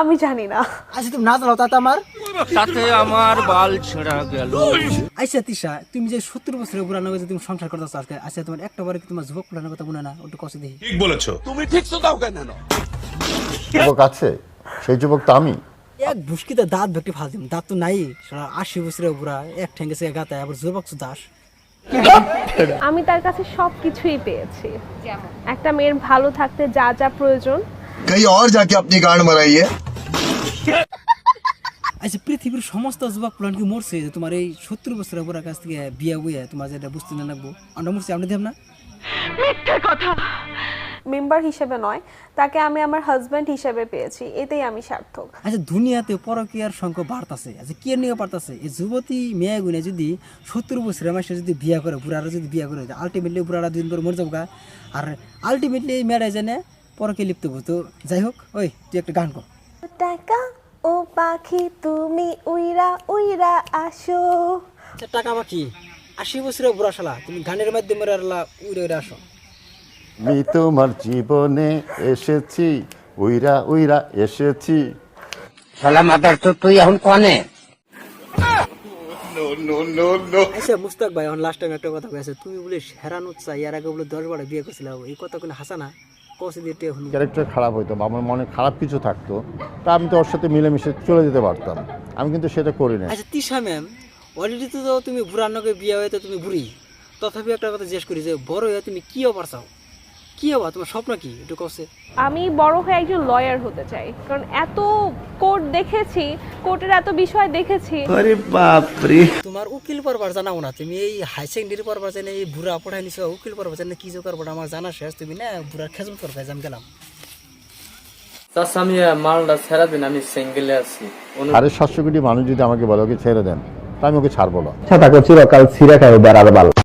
আমি জানি না আচ্ছা তুমি না জানো তাতে আমার তাতে আমার বাল ছেঁড়া গেল আচ্ছা তিশা তুমি যে সত্তর বছরের বুড়া নগে তুমি সংসার করতেছো আজকে আচ্ছা তোমার একটা বারে কি তোমার যুবক পুরানোর কথা মনে না ওটা কষে দেখি ঠিক বলেছো যুবক আছে সেই যুবক তো আমি এক ভুসকিতে দাঁত ভেটে ফাল দিম দাঁত তো নাই সারা আশি বছরের বুড়া এক ঠেঙ্গে সে গাতায় আবার যুবক তো দাস আমি তার কাছে সব কিছুই পেয়েছি একটা মেয়ের ভালো থাকতে যা যা প্রয়োজন कहीं और जाके अपनी गांड मराई है আচ্ছা পৃথিবীর সমস্ত যুবক পুরান কি মরছে? যে তোমার এই সত্তর বছরের বুড়ার কাছ থেকে বিয়ে বইয়া তোমার যেটা বুঝতে না লাগবো আমরা মরছি আমরা দেব না? মেম্বার হিসেবে নয় তাকে আমি আমার হাজব্যান্ড হিসেবে পেয়েছি এতেই আমি সার্থক। আচ্ছা দুনিয়াতে পরকীয়ার সংখ্যা বাড়তাছে। আচ্ছা কে নিয়ে বাড়তাছে? এই যুবতী মেয়ে গুনে যদি সত্তর বছরের মাসে যদি বিয়ে করে বুড়ারা যদি বিয়ে করে আলটিমেটলি বুড়ারা দুদিন পরে মরে যাব। আর আলটিমেটলি মেয়েরা জানে পরকে লিপ্ত হব তো যাই হোক ওই তুই একটা গান কর। টাকা ও পাখি তুমি উইরা উইরা আসো। আচ্ছা টাকা বাকি আশি বছরের বুড়া শালা তুমি গানের মাধ্যমে উড়ে উড়ে আসো। আমি তোমার জীবনে এসেছি উইরা উইরা এসেছি। শালা মাদার তো তুই এখন কনে? আচ্ছা মুস্তাক ভাই এখন লাস্ট টাইম একটা কথা কয়েছে তুমি বলে হেরানো চাই এর আগে বলে দশ বারে বিয়ে করছিল এই কথা কোনো হাসা না ক্যারেক্টার খারাপ হইতো বা আমার মনে খারাপ কিছু থাকতো তা আমি তো ওর সাথে মিলেমিশে চলে যেতে পারতাম। আমি কিন্তু সেটা করি না আচ্ছা তিশা ম্যাম অলরেডি তো তুমি বুড়ার নগে বিয়ে হয়ে তো তুমি বুড়ি। তথাপি একটা কথা জিজ্ঞেস করি যে বড় হয়ে তুমি কী হবার চাও? কি হবা তোমার স্বপ্ন কি? একটু কষে আমি বড় হয়ে একজন লয়ার হতে চাই কারণ এত কোর্ট দেখেছি কোর্টের এত বিষয় দেখেছি। তোমার উকিল পড়বার জানাও না তুমি এই হাই সেকেন্ডারি পড়বার জানে এই বুড়া পড়াই নিছো উকিল পড়বার জানে কি যে করবার আমার জানা শেষ তুমি না বুড়ার খেজম করবে জাম গেলাম। চাচা আমি মালটা ছেড়া দিন আমি সিঙ্গেলে আছি। আরে সাতশো কোটি মানুষ যদি আমাকে বলো ওকে ছেড়ে দেন তা আমি ওকে ছাড়বো না। আচ্ছা তাকে চিরকাল ছিঁড়ে খাবে বেড়ার বাল